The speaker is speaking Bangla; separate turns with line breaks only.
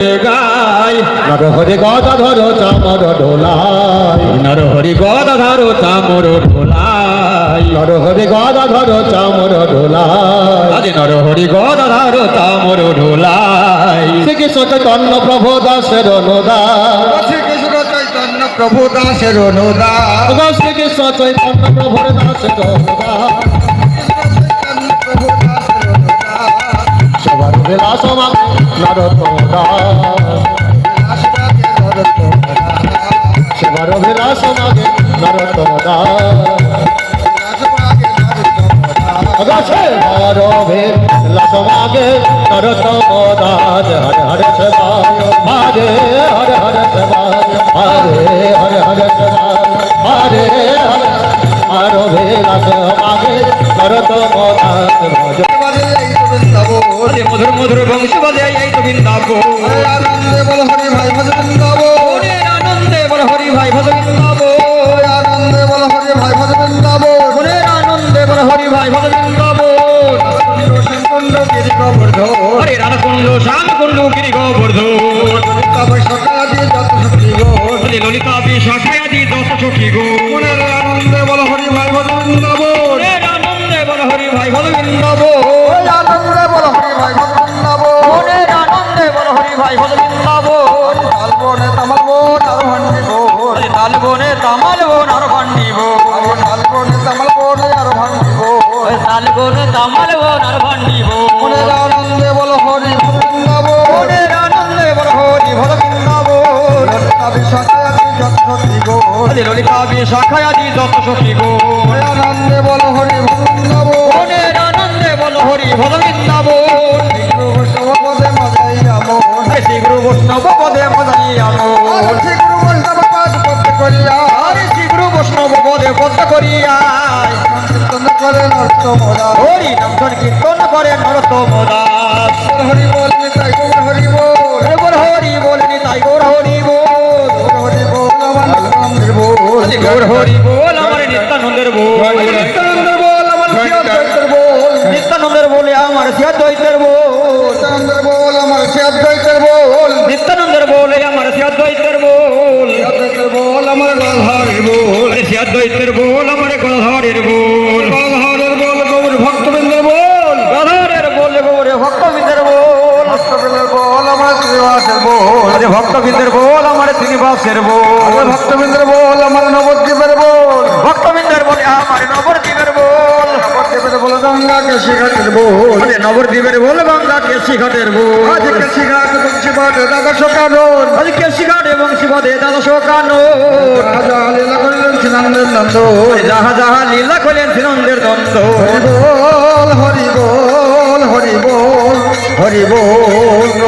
গাই
নরহরি গদাধর চামর ডোলাই
নরহরি গদাধর চামর ঢোলাই।
নরহরি গদাধর চামর ডোলাই
আজ নরহরি গদাধর চামর ঢোলাই।
শ্রীকৃষ্ণ চৈতন্য প্রভু দাসের অনুদান।
শ্রীকৃষ্ণ চৈতন্য প্রভু দাসের
ভগবান শ্রীকৃষ্ণ চৈতন্য প্রভুর
প্রভু দাসের অনুদান।
সবার বিলাস মাগে নরোত্তম লসমাগে নরতম দাস হরে হরে শিবায় হরে হরে হরে শিবায় হরে হরে হরে শিবায় হরে হরে মারবে লসমাগে নরতম দাস ভজ
আশীর্বাদে এই তো বৃন্দাবন।
আরে মধুর মধুর বংশ বাজে এই তো বৃন্দাবন
বল হরি গিরি গোবর্ধন
ললিতা বিশাখায়াদি দশ সখী গো
মনের আনন্দে বল হরি ভাই ভজ বৃন্দাবন।
আনন্দে বল হরি ভাই বৃন্দাবন
হরে আনন্দে বল হরি ভাই।
মনের আনন্দে বল হরি ভাই ভজ বৃন্দাবন
তালবনে তামালবন আর ভান্ডিবন।
হরে তালবনে তামাল বন আর
তালবনে তামালবন আর।
হরে তালবনে তামাল বন আর
মনের হরে
ললিতা বিশাখায়াদি দশ সখী গো।
আনন্দে বল হরি ভজ বৃন্দাবন।
মনের আনন্দে বল হরি ভজ বৃন্দাবন।
সভাপদে মাঝাই আমন।
হরে শ্রী গুরু বৈষ্ণব পদে মজাই আমন
শ্রী গুরু বৈষ্ণব পাদ করিয়া।
হরে শ্রী গুরু বৈষ্ণব পদে
কীর্তন করে নর্ত
হরি নাম কীর্তন করে নরতম দাস।
হরি বল গৌর হরি বল আমার
নিত্যানন্দের বল।
নিত্যানন্দের বল আমার দৈতের বল।
নিত্যানন্দের বলে আমার সিয়া দ্বৈতের বল।
নিত্যানন্দের বল আমার দৈতের বল।
নিত্যানন্দের বলে আমার সিয়া দ্বৈতের বল।
দৈতের বল আমার গাধারের বল।
দ্বৈতের বল আমার গধারের বল।
ভক্তবিন্দের বল আমার
শ্রীনিবাসের বল।
ভক্তবৃন্দের বল আমার নবদ্বীপের বল।
ভক্তবিন্দের বলে আমার নবদ্বীপের বল।
নবদ্বীপের বল গঙ্গা কেশিঘাটের বল।
নবদ্বীপের বল গঙ্গা কেশিঘাটের বল।
আজ কেশিঘাট বংশীঘাট দাদা সকারণ
আজ কেশিঘাট এবং শিবদে দাদা শোকানো
রাজা লীলা করিলেন সিনন্দের নন্দ
যাহা যাহা লীলা করলেন সিনন্দের দ্বন্দ্ব।
হরি বল হরি বল হরি বল হরি বল।